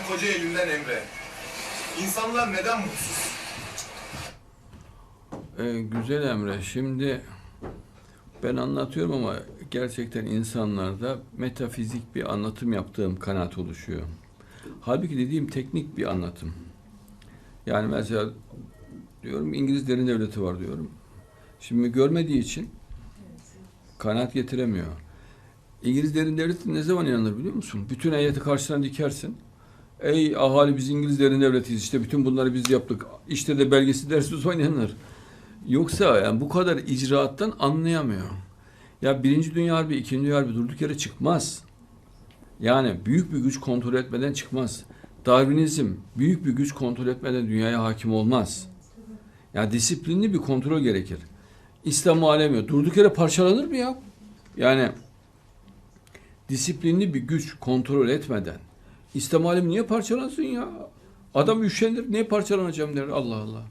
Ben Kocaeli'nden Emre. İnsanlar neden mutsuz? Ee, güzel Emre. Şimdi ben anlatıyorum ama gerçekten insanlarda metafizik bir anlatım yaptığım kanaat oluşuyor. Halbuki dediğim teknik bir anlatım. Yani mesela diyorum İngiliz derin devleti var diyorum. Şimdi görmediği için kanaat getiremiyor. İngiliz derin devleti ne zaman inanır biliyor musun? Bütün heyeti karşısına dikersin. Ey ahali biz İngiliz derin devletiyiz işte bütün bunları biz yaptık. İşte de belgesi dersiz oynanır. Yoksa yani bu kadar icraattan anlayamıyor. Ya birinci dünya harbi, ikinci dünya harbi durduk yere çıkmaz. Yani büyük bir güç kontrol etmeden çıkmaz. Darwinizm büyük bir güç kontrol etmeden dünyaya hakim olmaz. Yani disiplinli bir kontrol gerekir. İslam alemi durduk yere parçalanır mı ya? Yani disiplinli bir güç kontrol etmeden İslam alemi niye parçalansın ya? Adam üşenir, niye parçalanacağım der Allah Allah.